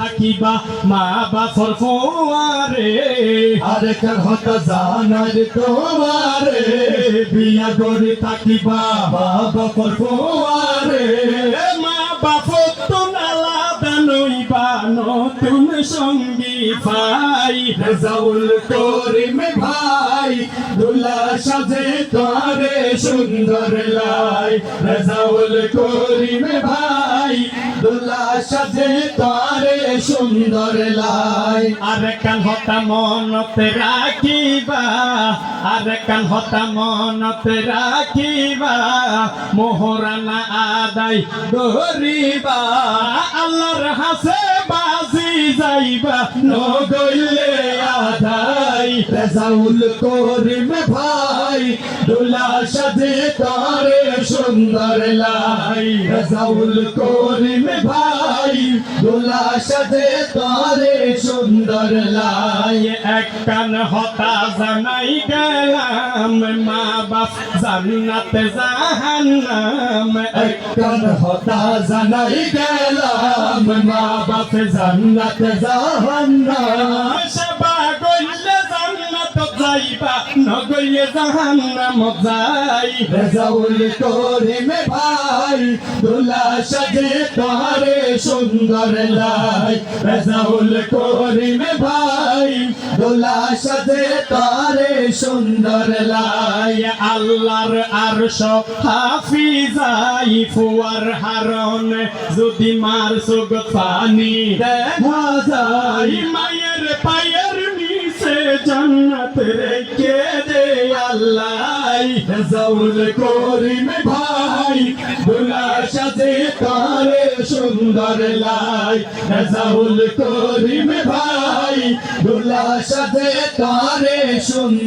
থাকিবা মা বাপর ফোয়ারে আর কথা জানার তোমারে বিয়া করে থাকিবা বাবা পরপোয়ারে মা বাপর তো আলাদা নইবা নতুন সঙ্গী পাই রেজাউল করিম ভাই দুলা সাজে তারে সুন্দর লাই। রেজাউল করিম ভাই সাজে তারে সুন্দর লাই। আর কান হতা মনত রাখিবা আর কান হতা মনত রাখিবা মোহরানা আদায় করিবা। আল্লাহর হাসে বাজি যাইবা নগইলে আধাই রেজাউল করিম ভাই দুলা সাজে তারে সুন্দর লাই। রেজাউল করিম ভাই সাজে তারে সুন্দর লাই। এক কান হতা জানাই গেলাম, মা বাপ জান্নাত জাহান্নাম। এক একখান হতা জানাই গেলাম, মা বাপ জান্নাত জাহান্নাম। সেবা জান্নাত যাইবা নগইলে জাহান্নাম যাই। রেজাউল করিম ভাই দুলা সাজে তারে সুন্দর লাই। রেজাউল করিম ভাই দুলা সাজে তারে সুন্দর লাই। আল্লাহর আরশ হাফিজাই ফুয়ার হারন যদি মার সুগ পানি দেখা যায়। মায়ের জান্নাত রেখে দে আল্লাহ করিম ভাই, দুলা সাজে তারে সুন্দর লাই। রেজাউল করিম ভাই, দুলা সাজে তারে সুন্দর